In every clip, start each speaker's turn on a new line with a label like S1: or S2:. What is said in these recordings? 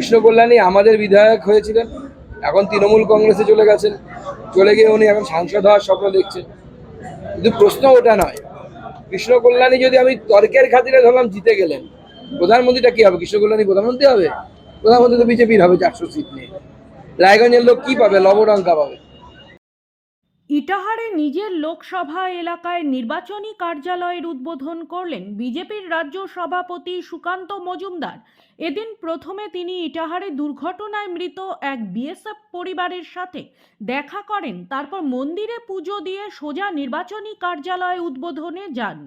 S1: কৃষ্ণ কল্যাণী আমাদের বিধায়ক হয়েছিলেন, এখন তৃণমূল কংগ্রেসে চলে গেছেন। চলে গিয়ে উনি এখন সাংসদ হওয়ার স্বপ্ন দেখছেন। কিন্তু প্রশ্ন ওটা নয়, কৃষ্ণ কল্যাণী যদি আমি তর্কের খাতিরে ধরলাম জিতে গেলেন, প্রধানমন্ত্রীটা কি হবে? কৃষ্ণ কল্যাণী প্রধানমন্ত্রী হবে? প্রধানমন্ত্রী তো বিজেপির হবে, চারশো সিট নিয়ে। রায়গঞ্জের লোক কি পাবে? লবডঙ্কা পাবে।
S2: ইটাহারে নিজের লোকসভা এলাকায় নির্বাচনী কার্যালয়ের উদ্বোধন করলেন বিজেপির রাজ্য সভাপতি সুকান্ত মজুমদার। এদিন প্রথমে তিনি ইটাহারে দুর্ঘটনায় মৃত এক বিএসএফ পরিবারের সাথে দেখা করেন, তারপর মন্দিরে পুজো দিয়ে সোজা নির্বাচনী কার্যালয় উদ্বোধনে যান।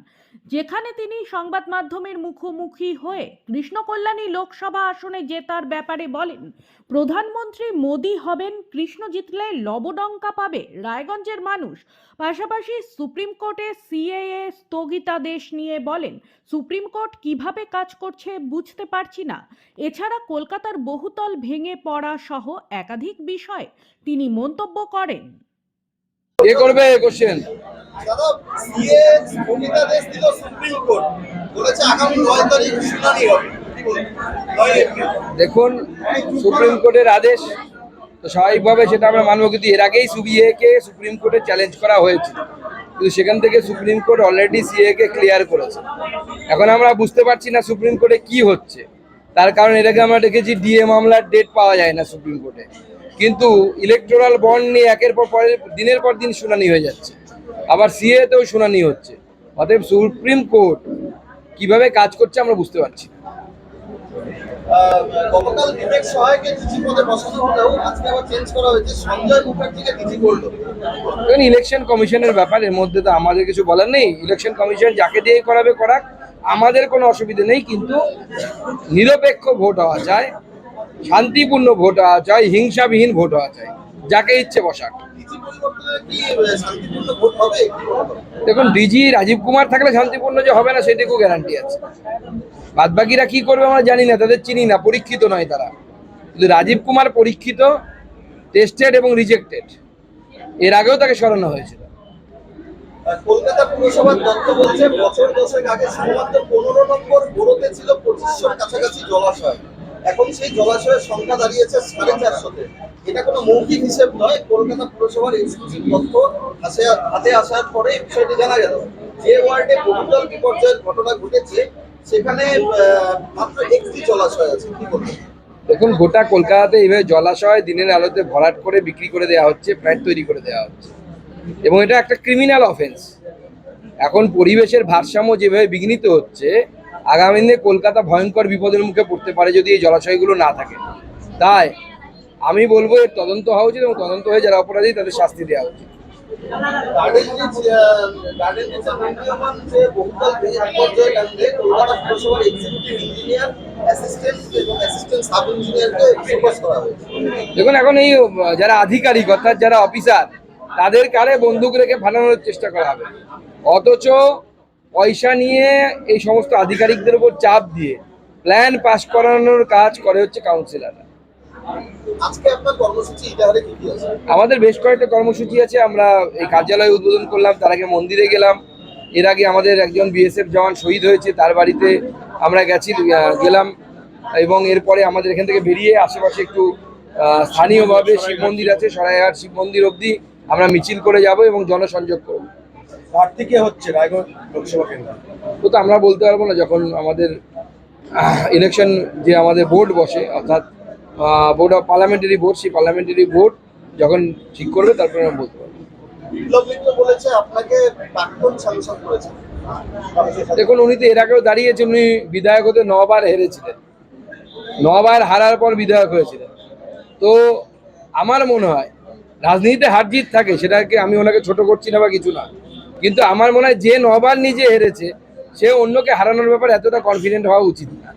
S2: যেখানে তিনি সংবাদ মাধ্যমের মুখোমুখি হয়ে কৃষ্ণকল্যাণী লোকসভা আসনে জেতার ব্যাপারে বলেন, প্রধানমন্ত্রী মোদী হবেন, কৃষ্ণ জিতলে লবডঙ্কা পাবে, রায়গঞ্জের মানুষ। পাশাপাশি সুপ্রিম কোর্টে সিএএ স্থগিতাদেশ নিয়ে বলেন, সুপ্রিম কোর্ট কীভাবে কাজ করছে বুঝতে পারছি না। এছাড়া কলকাতার বহুতল ভেঙে পড়া সহ একাধিক বিষয় তিনি মন্তব্য করেন।
S1: কে করবে কোশ্চেন
S3: দাদা সিএ স্থগিতাদেশ দিল সুপ্রিম কোর্ট বলেছে আগামী নয় তারিখ শুনানি হবে।
S1: দেখুন সুপ্রিম কোর্টের আদেশ তো স্বাভাবিকভাবে সেটা আমরা মানব কিন্তু এর আগেই সিবিএ কে সুপ্রিম কোর্টে চ্যালেঞ্জ করা হয়েছে। কিন্তু সেখান থেকে সুপ্রিম কোর্ট অলরেডি সিএ কে ক্লিয়ার করেছে। এখন আমরা বুঝতে পারছি না সুপ্রিম কোর্টে কি হচ্ছে। তার কারণ এটাকে আমরা দেখেছি ডিএ মামলার ডেট পাওয়া যায় না সুপ্রিম কোর্টে। কিন্তু ইলেকটোরাল বন্ড নিয়ে একের পর পরের দিনের পর দিন শুনানি হয়ে যাচ্ছে। আবার সিএ তেও শুনানি হচ্ছে। অতএব সুপ্রিম কোর্ট কীভাবে কাজ করছে আমরা বুঝতে পারছি
S3: গতকাল বিবেক সহায়কে ডিজি পদে বসানো হলেও আজকে আবার চেঞ্জ করা হয়েছে। সঞ্জয় মুখার্জিকে ডিজি করল।
S1: ইলেকশন কমিশনের ব্যাপার এর মধ্যে তো আমাদের কিছু বলার নেই। ইলেকশন কমিশন যাকে দিয়ে করাবে করাক আমাদের কোনো অসুবিধা নেই, কিন্তু নিরপেক্ষ ভোট হওয়া চাই, শান্তিপূর্ণ ভোট হওয়া চাই, হিংসাবিহীন ভোট হওয়া চাই, যাকে ইচ্ছে বসাক? দেখুন, ডিজি রাজীব কুমার থাকলে শান্তিপূর্ণ যে হবে না, সেটুকু গ্যারান্টি আছে। বাদ বাকিরা কি করবে আমরা জানি না, তাদের চিনি না, পরীক্ষিত নয় তারা। কিন্তু রাজীব কুমার পরীক্ষিত টেস্টেড এবং রিজেক্টেড এর আগেও তাকে সরানো হয়েছিল।
S3: কলকাতা পুরসভার তথ্য বলছে, বছর দশেক আগে শুধুমাত্র পনেরো নম্বর বোরোতে ছিল পঁচিশশোর কাছাকাছি জলাশয়। এখন সেই জলাশয়ের সংখ্যা দাঁড়িয়েছে সাড়ে চারশোতে। এটা কোনো মৌখিক হিসেব নয়, কলকাতা পুরসভার এক্সক্লুসিভ তথ্য হাতে হাতে আসার পরে এই বিষয়টি জানা গেল। যে ওয়ার্ডে বহুতল বিপর্যয়ের ঘটনা ঘটেছে, সেখানে মাত্র একটি জলাশয় আছে। কি বলবেন?
S1: দেখুন, গোটা কলকাতাতে এইভাবে জলাশয় দিনের আলোতে ভরাট করে বিক্রি করে দেওয়া হচ্ছে, ফ্ল্যাট তৈরি করে দেওয়া হচ্ছে। এবং এটা একটা ক্রিমিনাল অফেন্স এখন পরিবেশের ভারসাম্য যেভাবে বিঘ্নিত হচ্ছে আগামী দিনে কলকাতা ভয়ঙ্কর বিপদের মুখে পড়তে পারে যদি এই জলাশয়গুলো না থাকে। তাই আমি বলব এর তদন্ত হওয়া উচিত এবং তদন্ত হয়ে যারা অপরাধী তাদের শাস্তি দেওয়া উচিত। দেখুন এখন এই যারা আধিকারিক অর্থাৎ যারা অফিসার তাদের কারে বন্দুক রেখে ফাটানোর চেষ্টা করা হবে। অথচ পয়সা নিয়ে এই সমস্ত আধিকারিকদের উপর চাপ দিয়ে প্ল্যান পাস করানোর কাজ করে হচ্ছে কাউন্সিলররা আমাদের বেশ কয়েকটা কর্মসূচি আছে। আমরা এই কার্যালয় উদ্বোধন করলাম তার আগে মন্দিরে গেলাম। এর আগে আমাদের একজন বিএসএফ জওয়ান শহীদ হয়েছে তার বাড়িতে আমরা গেছি গেলাম এবং এরপরে আমাদের এখান থেকে বেরিয়ে আশেপাশে একটু স্থানীয়ভাবে শিব মন্দির আছে সরাইহাট শিব মন্দির অবধি আমরা মিছিল করে যাব এবং জনসংযোগ করব।
S3: প্রার্থী কে হচ্ছে রায়গঞ্জ লোকসভা কেন্দ্র?
S1: তো তো আমরা বলতে পারব না যখন আমাদের ইলেকশন যে আমাদের বোর্ড বসে অর্থাৎ বোর্ড অফ পার্লামেন্টারি বোর্ড সেই পার্লামেন্টারি বোর্ড যখন ঠিক করবে তারপরে আমরা বলতে পারব।
S3: বিপ্লব মিত্র বলেছে আপনাকে প্রাক্তন সাংসদ করেছে
S1: দেখুন উনি তো এর আগেও দাঁড়িয়েছেন উনি বিধায়ক হতে নবার হেরেছিলেন। নবার হারার পর বিধায়ক হয়েছিলেন। তো আমার মনে হয় রাজনীতিতে হার জিত থাকে সেটাকে আমি ওনাকে ছোট করছি না বা কিছু না। কিন্তু আমার মনে হয় যে নবার নিজে হেরেছে সে অন্যকে হারানোর ব্যাপারে এতটা কনফিডেন্ট হওয়া উচিত না।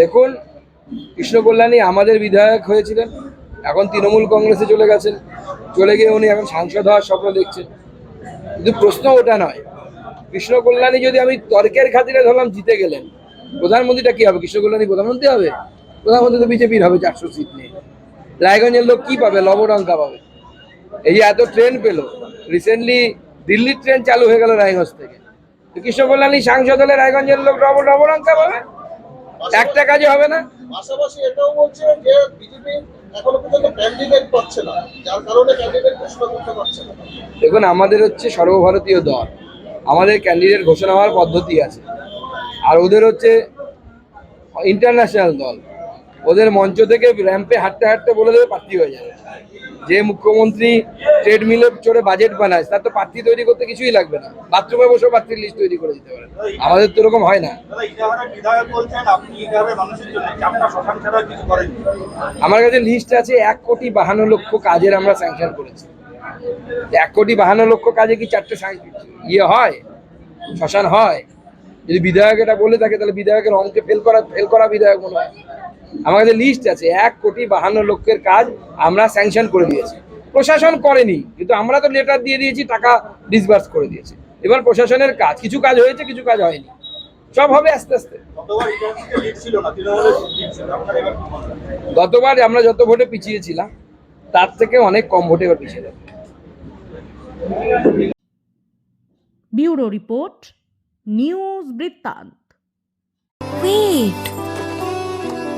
S1: দেখুন কৃষ্ণ কল্যাণী আমাদের বিধায়ক হয়েছিলেন এখন তৃণমূল কংগ্রেসে চলে গেছেন। চলে গিয়ে উনি এখন সাংসদ হওয়ার স্বপ্ন দেখছেন। কিন্তু প্রশ্ন ওটা নয়। কৃষ্ণ কল্যাণী যদি আমি তর্কের খাতিরে ধরলাম জিতে গেলেন, প্রধানমন্ত্রীটা কি হবে? কৃষ্ণ কল্যাণী প্রধানমন্ত্রী হবে? প্রধানমন্ত্রী তো বিজেপির হবে, চারশো সিট নিয়ে। রায়গঞ্জের লোক কি পাবে? লবডঙ্কা পাবে। এই যে এত ট্রেন পেল রিসেন্টলি দিল্লির ট্রেন চালু হয়ে গেল রায়গঞ্জ থেকে। কৃষ্ণ কল্যাণী সাংসদ হলে রায়গঞ্জের লোক লব লবডঙ্কা পাবে? একটা কাজে হবে না?
S3: পাশাপাশি এটাও বলছে যে বিজেপি এখনও পর্যন্ত ক্যান্ডিডেট পাচ্ছে না। যার কারণে ক্যান্ডিডেট ঘোষণা করতে পারছে না।
S1: দেখুন, আমাদের হচ্ছে সর্বভারতীয় দল। আমাদের ক্যান্ডিডেট ঘোষণা হওয়ার পদ্ধতি আছে। আর ওদের হচ্ছে ইন্টারন্যাশনাল দল। ওদের মঞ্চ থেকে র্যাম্পে হাঁটতে হাঁটতে বলে দেবে, প্রার্থী হয়ে যাবে। যে মুখ্যমন্ত্রী ট্রেডমিলে চড়ে বাজেট বানায় তার তো প্রার্থী তৈরি করতে কিছুই লাগবে না। বাথরুমে বসে প্রার্থীর লিস্ট তৈরি করে দিতে পারে। আমাদের তো এরকম হয় না। আমার কাছে লিস্ট আছে এক কোটি বাহান্ন লক্ষ কাজের আমরা স্যাংশন করেছি। এক কোটি বাহান্ন লক্ষ কাজে কি চারটে ইয়ে হয়? শ্মশান হয়? যদি বিধায়ক এটা বলে থাকে তাহলে বিধায়কের অঙ্কে ফেল করা ফেল করা বিধায়ক মনে হয়। আমার কাছে লিস্ট আছে এক কোটি বাহান্ন লক্ষের কাজ আমরা স্যাংশন করে দিয়েছি। প্রশাসন করেনি কিন্তু আমরা তো লেটার দিয়ে দিয়েছি টাকা ডিসবার্স করে দিয়েছি। এবার প্রশাসনের কাজ কিছু কাজ হয়েছে কিছু কাজ হয়নি। সব হবে আস্তে আস্তে।
S4: গতবার
S1: আমরা যত ভোটে পিছিয়েছিলাম তার থেকে অনেক কম ভোটে এবার পিছিয়ে যাবে
S2: ব্যুরো রিপোর্ট নিউজ বৃত্তান্ত।
S5: Wait.